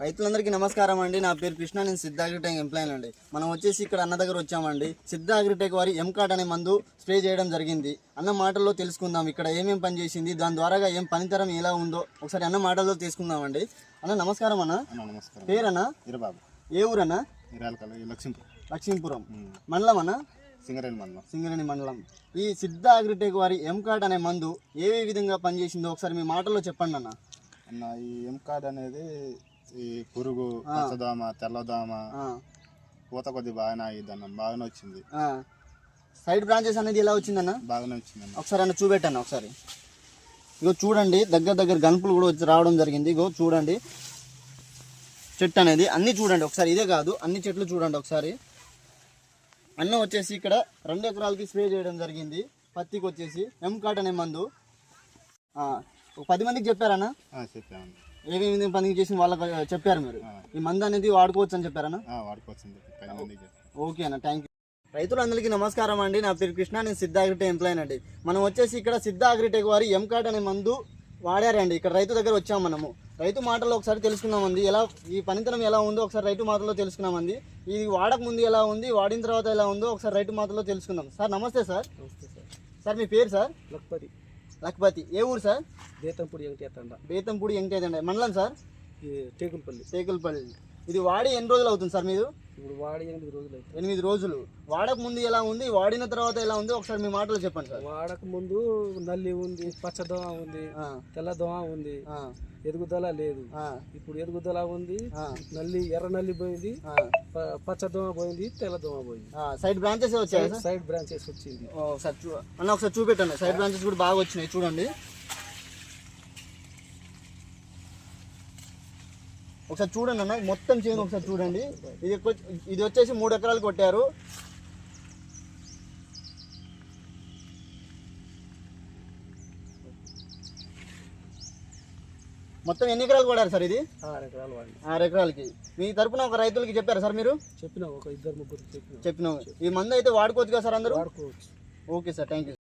రైతులందరికీ నమస్కారం అండి. నా పేరు కృష్ణ నేను సిద్ధ అగ్రిటెక్ ఎంప్లాయన్ అండి. మనం వచ్చేసి ఇక్కడ అన్న దగ్గర వచ్చామండి. సిద్ధ అగ్రిటెక్ వారి ఎం కార్డ్ అనే మందు స్ప్రే చేయడం జరిగింది. అన్న మాటల్లో తెలుసుకుందాం. ఇక్కడ ఏమేం పని చేసింది దాని ద్వారా ఏం పనితరం ఎలా ఉందో ఒకసారి అన్న మాటల్లో తెలుసుకుందామండి అన్న నమస్కారం అన్న. నమస్కారం. పేరన్న? ఇరబాబు. ఏ ఊరన్న? లక్ష్మీపూర్. లక్ష్మీపురం. మండలం అన్న? సింగరేణి మండలం. సింగరేణి మండలం. ఈ సిద్ధ అగ్రిటెక్ వారి ఎం కార్డ్ అనే మందు ఏ విధంగా పనిచేసిందో ఒకసారి మీ మాటల్లో చెప్పండి అన్న. అన్న ఈ ఎం కార్డ్ అనేది ఈ పురుగు పచ్చదోమ తెల్లదోమ పూత కొద్ది బాగానే అన్న బాగానే వచ్చింది. సైడ్ బ్రాంచెస్ అనేది ఎలా వచ్చిందన్న? బాగానే వచ్చింది అన్న ఒకసారి అన్న చూపెట్టండి ఒకసారి. ఇగో చూడండి దగ్గర దగ్గర గనుపులు కూడా వచ్చి రావడం జరిగింది. ఇగో చూడండి. చెట్టు అనేది అన్ని చూడండి ఒకసారి ఇదే కాదు అన్ని చెట్లు చూడండి ఒకసారి. అన్న వచ్చేసి ఇక్కడ రెండు ఎకరాలకి స్ప్రే చేయడం జరిగింది. పత్తికి వచ్చేసి ఎం కాట్ అనే మందు. ఒక పది మందికి చెప్పారన్న? ఆ, చెప్పామండి ఏమేమి పనికి చేసిన వాళ్ళకి చెప్పారు మీరు. ఈ మందు అనేది వాడుకోవచ్చు అని చెప్పారన్న ఆ, వాడుకోవచ్చని చెప్పి పది మందికి చెప్పాను ఓకే అన్న థ్యాంక్ యూ రైతులందరికీ నమస్కారం అండి. నా పేరు కృష్ణ నేను సిద్ధ అగ్రిటెక్ ఎంప్లాయన్ అండి. మనం వచ్చేసి ఇక్కడ సిద్ధ అగ్రిటెక్ వారి ఎం కార్డ్ అనే మందు వాడారండి. ఇక్కడ రైతు దగ్గర వచ్చాం మనము. రైతు మాటల్లో ఒకసారి తెలుసుకుందామండి. ఎలా ఈ పనితనం ఎలా ఉందో ఒకసారి రైతు మాటల్లో తెలుసుకున్నామండి ఇది వాడక ముందు ఎలా ఉంది వాడిన తర్వాత ఎలా ఉందో ఒకసారి రైతు మాటల్లో తెలుసుకుందాం. సార్ నమస్తే సార్. నమస్తే సార్. సార్ మీ పేరు సార్? లక్పతి. లక్పతి ఏ ఊరు సార్? బేతంపూడి వెంకటేతండ. బేతంపూడి ఎంకేదండి మండలం సార్? టేకులపల్లి. టేకులపల్లి. ఇది వాడి ఎన్ని రోజులు అవుతుంది సార్ మీరు ఇప్పుడు వాడి ఎనిమిది రోజులు అయితే ఎనిమిది రోజులు. వాడక ముందు ఎలా ఉంది? వాడిన తర్వాత ఎలా ఉంది? ఒకసారి మీ మాటలు చెప్పండి సార్. వాడక ముందు నల్లి ఉంది పచ్చదోమ ఉంది తెల్లదోమ ఉంది ఆ, ఎదుగుదల లేదు. ఇప్పుడు ఎదుగుదల ఉంది ఆ, నల్లి ఎర్ర నల్లి పోయింది పచ్చదోమ పోయింది తెల్లదోమ పోయింది. సైడ్ బ్రాంచెస్ వచ్చాయి సైడ్ బ్రాంచెస్ వచ్చింది. ఒకసారి అన్న ఒకసారి చూపెట్టండి. సైడ్ బ్రాంచెస్ కూడా బాగా వచ్చినాయి. చూడండి. ఒకసారి చూడండి అన్న మొత్తం చేను ఒకసారి చూడండి. ఇది ఇది వచ్చేసి మూడు ఎకరాలు కొట్టారు. మొత్తం ఎన్ని ఎకరాలు కొట్టారు సార్ ఇది? ఆరు ఎకరాలు వాడి ఆరు ఎకరాలకి. మీ తరపున ఒక రైతులకి చెప్పారా సార్ మీరు? చెప్పినా ఒక ఇద్దరు ముగ్గురు చెప్పినా. ఈ మందు అయితే వాడుకోవచ్చు కదా సార్ అందరూ? వాడుకోవచ్చు. Okay sir thank you